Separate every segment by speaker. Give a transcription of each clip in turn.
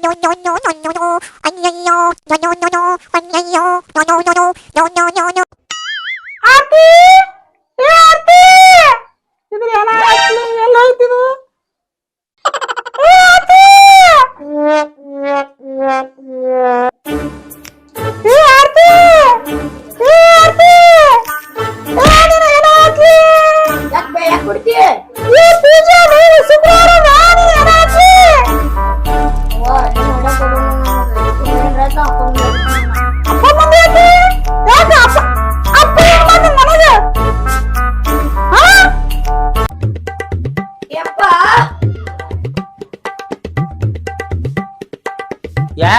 Speaker 1: ಆರ್ತಿ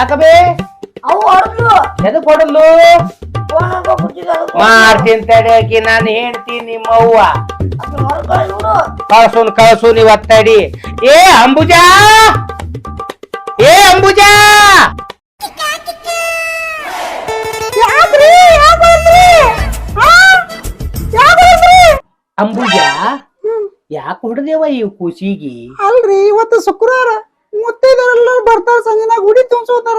Speaker 2: ಯಾಕಬೇ?
Speaker 3: ಅವು ಹೊಡ್ದ್ಲು
Speaker 2: ಎದಕ್ ಮಾಡ್ತೀನಿ ತಡಿಯಾಕಿ ನಾನು ಹೇಳ್ತೀನಿ ನಿಮ್ಮ ಅವ್ವ
Speaker 3: ಅದ್ನ ಹೊಡ್ಕೊಳ್ಳಿ ನೋಡು
Speaker 2: ಕಳ್ಸುನ್ ಕಳ್ಸುನ್ ಏ ಅಂಬುಜಾ! ಏ ಅಂಬುಜಾ! ಅಂಬುಜಾ ಯಾಕೆ ಹೊಡೆದೇವ ಈ ಕೂಸಿಗಿ?
Speaker 1: ಅಲ್ರಿ ಇವತ್ತು ಶುಕ್ರವಾರ. ಮುತ್ತೈದರೆಲ್ಲ ಬರ್ತಾರ ಸಂಜೆನಾಗ ಗುಡಿ ತುಂಬಿಸೋತಾರ.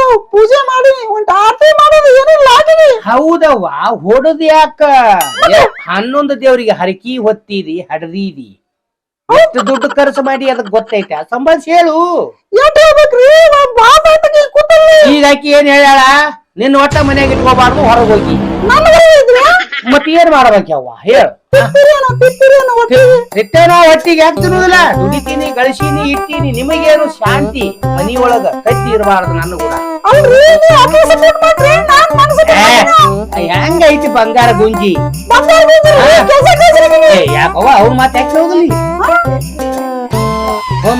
Speaker 1: ನಾವು ಪೂಜೆ ಮಾಡಿ ಒಂದ್ ಆರತಿ ಮಾಡೋದು ಏನಿಲ್ಲ ಆಗಿರಿ
Speaker 2: ಹೌದವ್ವ ಹೊಡದ್ ಯಾಕ? ಹನ್ನೊಂದು ದೇವರಿಗೆ ಹರಕಿ ಹೊತ್ತೀರಿ ಹಡದೀರಿ. ಎಷ್ಟು ದುಡ್ಡು ಖರ್ಚು ಮಾಡಿ ಅದಕ್ ಗೊತ್ತೈತೆ ಸಂಬಂಧಿಸಿ ಹೇಳು.
Speaker 1: ಎಷ್ಟ್ ಹೇಳ್ಬೇಕ್ರಿ?
Speaker 2: ಈಗ ಆಕಿ ಏನ್ ಹೇಳ್ಯಾಳ? ನಿನ್ನ ಒಟ್ಟ ಮನೆಯಾಗ ಇಟ್ಕೋಬಾರ್ದು ಹೊರಗೆ ಹೋಗಿ. ಮತ್ ಏನ್ ಮಾಡ್ಬೇಕವ್ವ
Speaker 1: ಹೇಳ್ತೇನೋ ಒಟ್ಟಿಗೆ?
Speaker 2: ಸಿಟ್ಟೇನೋ ಹೊಟ್ಟಿಗೆ ಯಾಕೆ ತಿನ್ನುದಿಲ್ಲ? ದುಡಿತೀನಿ ಗಳಿಸೀನಿ ಇಟ್ಟೀನಿ ನಿಮಗೇನು ಶಾಂತಿ ಮನಿಯೊಳಗ ಒಳಗ ಕತ್ತಿ ಇರಬಾರ್ದು ನನ್ನ ಕೂಡ. ಹೆಂಗೈತಿ ಬಂಗಾರ ಗುಂಜಿ. ಯಾಕವ್ವ ಅವ್ರ ಮಾತ ಯಾಕೆ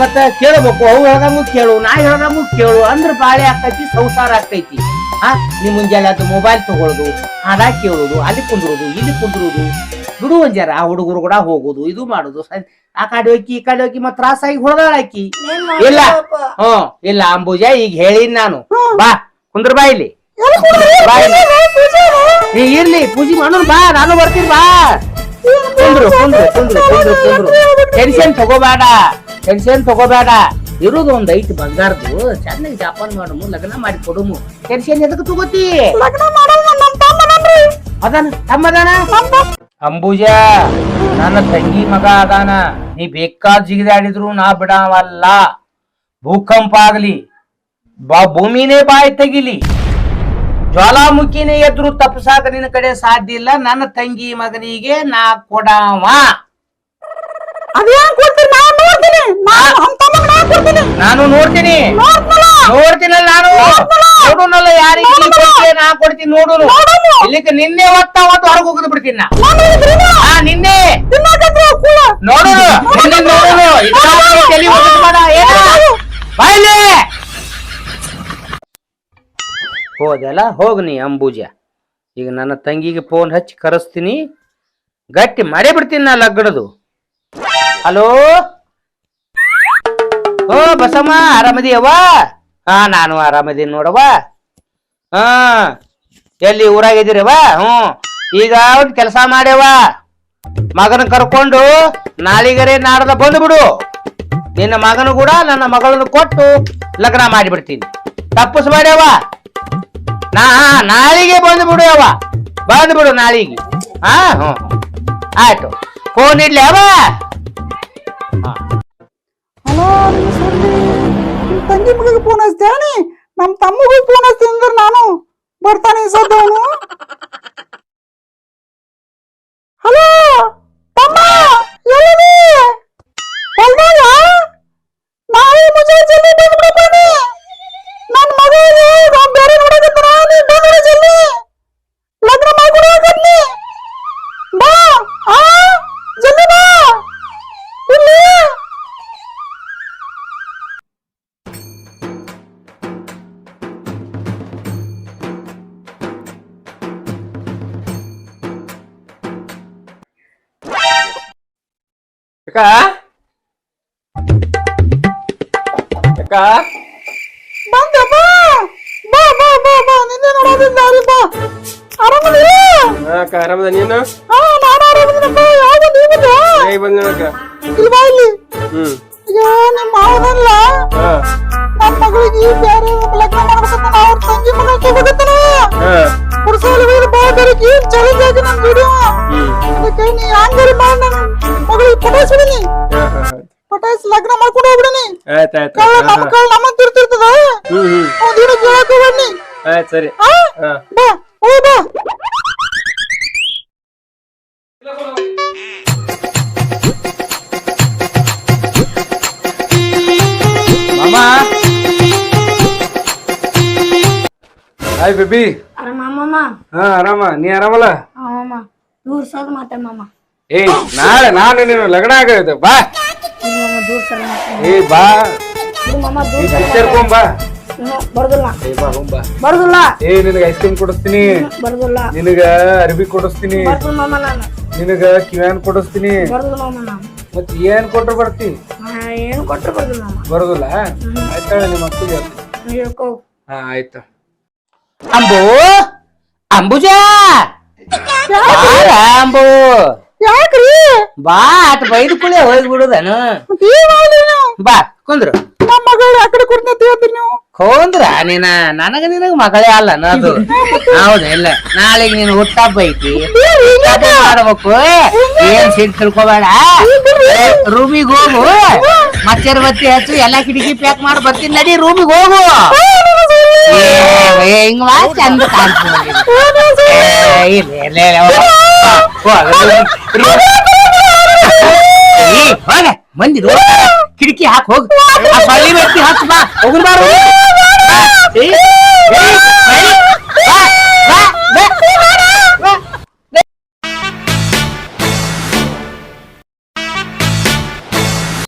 Speaker 2: ಮತ್ತ ಕೇಳಬೇಕು ಅವ್ ಹೇಳ್ದಂಗು ಕೇಳು ನಾ ಹೇಳ್ದಂಗು ಕೇಳು ಅಂದ್ರ ಬಾಳೆ ಆಗ್ತೈತಿ ಸಂಸಾರ ಆಕೈತಿ. ನಿಮ್ ಮುಂಜಾನೆ ಅದು ಮೊಬೈಲ್ ತಗೊಳ್ಳೋದು ಹಾಡ ಕೇಳೋದು ಅಲ್ಲಿ ಕುಂದಿರೋದು ಇಲ್ಲಿ ಕುಂದ್ರೋದು. ಬಿಡು ಒಂಜಾರ ಆ ಹುಡುಗರು ಕೂಡ ಹೋಗೋದು ಇದು ಮಾಡೋದು. ಆ ಕಡೆ ಹೋಗಿ ಈ ಕಡೆ ಹೋಗಿ ಮತ್ ತ್ರಾಸಾಗಿ
Speaker 3: ಹೊಡೆದಾಳಾಕಿ
Speaker 2: ಇಲ್ಲ? ಹ್ಮ್ ಇಲ್ಲ ಅಂಬುಜ ಈಗ ಹೇಳಿನ್ ನಾನು. ಬಾ ಕುಂದ್ರ ಬಾ ಇಲ್ಲಿ? ಬಾ ಇಲ್ಲಿ. ನೀ ಇರ್ಲಿ ಪೂಜೆ ಮಾಡೋಣ ಬಾ ನಾನು ಬರ್ತೀನಿ ಬಾ. ಕುಂದ್ರು ಕುಂದ್ರು ಕುಂದ್ರು ಕುಂದ್ರು ಕುಂದ್ರು. ಟೆನ್ಷನ್ ತಗೋಬೇಡ ಟೆನ್ಷನ್ ತಗೋಬೇಡ. ಇರೋದು ಒಂದ್ ಐತಿ ಬಂಗಾರದು. ಚೆನ್ನಾಗಿ ಜಾಪಾನ್ ಮಾಡಮು ಲಗ್ನ ಮಾಡಿ ಕೊಡಮು. ಟೆನ್ಷನ್ ಎದಕ್ ತಗೋತಿ. ಅದಾನ ತಮ್ಮದಾನ? ಅಂಬುಜ ನನ್ನ ತಂಗಿ ಮಗ ಅದಾನ. ನೀ ಬೇಕಾದ ಜಿಗಿದಾಡಿದ್ರು ನಾ ಬಿಡವಲ್ಲ. ಭೂಕಂಪ ಆಗ್ಲಿ ಬಾ ಭೂಮಿನೇ ಬಾಯಿ ತೆಗಿಲಿ. ಜ್ವಾಲಾಮುಖಿನೇ ಎದ್ರು ತಪ್ಪಸಾಕ ನಿನ್ನ ಕಡೆ ಸಾಧ್ಯ ಇಲ್ಲ. ನನ್ನ ತಂಗಿ ಮಗನಿಗೆ ನಾ ಕೊಡವ.
Speaker 1: ಕೊಡ್ತೀರಿ? ನೋಡ್ತೀನಿ. ನಾನ್ ಕೊಡ್ತೀನಿ.
Speaker 2: ನಾನು ನೋಡ್ತೀನಿ? ನೋಡ್ತೀನಲ್ಲ ನಾನು. ನೋಡುನಲ್ಲ ಯಾರಿಗೆ ನೀ ಕೊಡ್ತೀಯ, ನಾ ಕೊಡ್ತೀನಿ ನೋಡುನು. ಇಲ್ಲಿಕ್ಕೆ ನಿನ್ನೆ ಒತ್ತ ಒತ್ತು ಹೊರಗೆ ಹೋಗಿದ್ ಬಿಡ್ತೀನಿ ನಾ.
Speaker 1: ನಾನು ಇದ್ರಿನ
Speaker 2: ಹಾ ನಿನ್ನೆ.
Speaker 1: ತಿನ್ನಕತ್ರ ಕೂಡ.
Speaker 2: ನೋಡುನು. ನಿನ್ನೆ ನೋಡುನು. ಇದ್ರಾಗ ತಲಿ ಒಗಟ್ ಮಾಡ ಏನ ಬಾಯ್ಲಿ ಹೋದಲ್ಲ ಹೋಗ್ ನೀ ಅಂಬೂಜ. ಈಗ ನನ್ನ ತಂಗಿಗೆ ಫೋನ್ ಹಚ್ಚಿ ಕರೆಸ್ತೀನಿ. ಗಟ್ಟಿ ಮಾಡೇ ಬಿಡ್ತೀನಿ ನಾ ಲಗ್ಗಡದು ಹಲೋ? ಓ, ಬಸಮ್ಮ, ಆರಾಮದಿಯವ್ವ? ಹಾ, ನಾನು ಆರಾಮದೀನಿ ನೋಡವ್ವ. ಹಾ, ಎಲ್ಲಿ ಊರಾಗಿದ್ದೀರವ್ವ ಹ್ಞೂ. ಈಗ ಒಂದು ಕೆಲಸ ಮಾಡ್ಯವ ಮಗನ ಕರ್ಕೊಂಡು ನಾಳಿಗರೆ ನಾಡದ ಬಂದು ಬಿಡು ನಿನ್ನ ಮಗನ ಕೂಡ ನನ್ನ ಮಗಳನ್ನು ಕೊಟ್ಟು ಲಗ್ನ ಮಾಡಿಬಿಡ್ತೀನಿ. ತಪ್ಪಿಸ್ಬೇಡವ ನಾ, ನಾಳಿಗೆ ಬಂದು ಬಿಡು ಅವ ಬಂದು ನಾಳಿಗೆ. ಹಾ, ಹ್ಞೂ. ಆಯ್ತು. ಫೋನ್ ಇಡ್ಲಿ ಅವ?
Speaker 1: ಹಲೋ ಸುರ್ಲಿ ನಿಮ್ ತಂಗಿ ಮಗಳಿಗೆ ಫೋನ್ ಹಚ್ತೇನಿ ನಮ್ ತಮ್ಮಗೂ ಫೋನ್ ಹಚ್ತೀನಿ ಅಂದ್ರೆ ನಾನು ಬರ್ತಾನೆ ಸದ್ದವನು ಹಲೋ ತಮ್ಮ
Speaker 4: ಅಕ್ಕ ಅಕ್ಕ
Speaker 1: ಬಂದೆ ಬಾ ಬಾ ಬಾ ಬಾ. ಬಾ ನಿನ್ನೆ ನೋಡೋದಿಲ್ಲ ದಾರಿ ಬಾ ಆರಾಮದಿಲ್ಲ
Speaker 4: ಹಾ ಅಕ್ಕ ಆರಾಮದ ನೀನು?
Speaker 1: ಹಾ ನಾನು ಆರಾಮದಿನಪ್ಪ. ನೀವಿಲ್ಲ
Speaker 4: ಹೇಗೆ ಬಂದ ಅಕ್ಕ
Speaker 1: ಇಲ್ಲಿ ಬಾ ಇಲ್ಲಿ?
Speaker 4: ಹ್ಮ್.
Speaker 1: ಅಯ್ಯೋ ನಿಮ್ಮ ಮಾವನಲ್ಲ
Speaker 4: ಹಾ.
Speaker 1: ನಮ್ಮ ಮಗಳಿಗೆ ಬೇರೆ ಲಗ್ನ ಮಾಡ್ಬೇಕಂತ ಅವ್ರ ತಂಗಿ ಮಗಳ ತಗೋಗತ್ತನ
Speaker 4: ಹಾ.
Speaker 1: ಪುರುಷಾಲಿ ಹೋಗಿ ಬಾ ಬೆಳಗ್ಗೆ ಏನ್ ಚಾಲೆಂಜ್ ಆಗಿ ನನ್ ವಿಡಿಯೋ
Speaker 4: ಹ್ಮ್
Speaker 1: ಅದಕ್ಕೆ ನೀ ಹಂಗಾರಿ ಮಾಡಿ ನನ್ನ ಮಗಳಿಗೆ ಪಟಾಯಿಸ್ಬಿಡಿನಿ
Speaker 4: ಹಾ ಹಾ ಹಾ
Speaker 1: ಪಟಾಯಿಸಿ ಲಗ್ನ ಮಾಡ್ಕೊಂಡು ಹೋಗ್ಬಿಡಿನಿ
Speaker 4: ಆಯ್ತ್ ಆಯ್ತ್
Speaker 1: ಕಳ್ಳ
Speaker 4: ಹಾ,
Speaker 1: ನಮ್ಮ
Speaker 4: ಹಾ.
Speaker 1: ಕಳ್ಳ ನಮ್ಮ ತಿರ್ತಿರ್ತದ
Speaker 4: ಹ್ಮ್ ಹ್ಮ್
Speaker 1: ಒಂದಿನ ಕೇಳಕ್ಕೆ ಬನ್ನಿ
Speaker 4: ಆಯ್ತ್ ಸರಿ
Speaker 1: ಹಾ
Speaker 4: ಹಾ
Speaker 1: ಬಾ ಓ ಬಾ
Speaker 2: ಮಾಮ
Speaker 4: ಹಾಯ್ ಹಾ ಆರಾಮ. ನೀ ಆರಾಮಲ್ಲ?
Speaker 3: ಆ ಮಾಮ. ದೂರ ಸರ್ ಮಾತಾಡ ಮಾಮ.
Speaker 4: ಏಯ್ ನಾಳೆ ನಾನು ನೀನು ಲಗ್ನ ಆಗೈತೆ. ಬಾ.
Speaker 3: ಇಲ್ಲ ಮಾಮ ದೂರ ಸರ್ ಮಾತಾಡ
Speaker 4: ಏ ಬಾ.
Speaker 3: ಮಾಮ
Speaker 4: ಈ
Speaker 3: ದೂರ
Speaker 4: ಪಿಕ್ಚರ್ ಬಾ
Speaker 3: ಬರ್ದಿಲ್ಲ.
Speaker 4: ಏ ಬಾ ಹೋಗ್ ಬಾ.
Speaker 3: ಬರ್ದಿಲ್ಲ.
Speaker 4: ಏ ನಿನಗೆ ಐಸ್ ಕ್ರೀಮ್ ಕೊಡಿಸ್ತೀನಿ.
Speaker 3: ಬರ್ದಿಲ್ಲ.
Speaker 4: ನಿನಗ ಅರ್ಬಿ ಕೊಡಿಸ್ತೀನಿ.
Speaker 3: ಬರ್ದಿಲ್ಲ ಮಾಮ ನಾನು.
Speaker 4: ನಿನಗ ಕಿವ್ಯಾನ್ ಕೊಡಿಸ್ತೀನಿ.
Speaker 2: Pues,
Speaker 3: ಬರ್ದಿಲ್ಲ ಮಾಮ ನಾನು.
Speaker 4: ಮತ್ ಏನ್ ಕೊಟ್ರು ಬರ್ತಿ?
Speaker 3: ನಾ ಏನು ಕೊಟ್ಟರು ಬರ್ದಿಲ್ಲ ಮಾಮ.
Speaker 4: ಬರೋದಿಲ್ಲ ಆಯ್ತಾಳೆ ನಿಮ್ಮ ಅಕ್ಕಗೆ ಹೇಳ್ತೀನಿ.
Speaker 3: ಹೇಳ್ಕೋ.
Speaker 4: ಹಾ ಆಯ್ತಾ.
Speaker 2: ಅಂಬು! ಅಂಬುಜ? ಅಂಬು.
Speaker 1: ಯಾಕ್ರಿ?
Speaker 2: ಬಾ ಆತ ಬೈದು ಕುಳಿ ಹೋಗಿ ಬಿಡುದನು. ಬಾ ಕುಂದ್ರು.
Speaker 1: ನಮ್ಮ ಮಗಳು ಆ ಕಡೆ ಕುಂದ್ರ ನೀವು.
Speaker 2: ನೀನ ನನಗ ನಿನಗ ಮಗಳೇ ಅಲ್ಲ ಅದು. ಹೌದು ಇಲ್ಲ. ನಾಳೆಗೆ ನೀನು ಹುಟ್ಟಹಬ್ಬ ಐತಿ. ಮಾಡ್ಬೇಕು? ಏನ್ ಸಿಟ್ ತಿಳ್ಕೊಬೇಡ? ರೂಮಿಗೆ ಹೋಗು. ಮಚ್ಚರ್ ಬತ್ತಿ ಹಚ್ಚು ಎಲ್ಲಾ ಕಿಟಕಿ ಪ್ಯಾಕ್ ಮಾಡಿ ಬರ್ತೀನಿ. ನಡಿ ರೂಮಿಗೆ ಹೋಗು. ಹಿಂಗ್ ಮಾಡಿ ಚಂದ ಏ, ಹೋಗು. ಮಂದಿ. ಕಿಟಕಿ ಹಾಕಿ ಹೋಗು ವ್ಯಕ್ತಿ ಹೋಗು ಬಾ ಹೋಗುನ್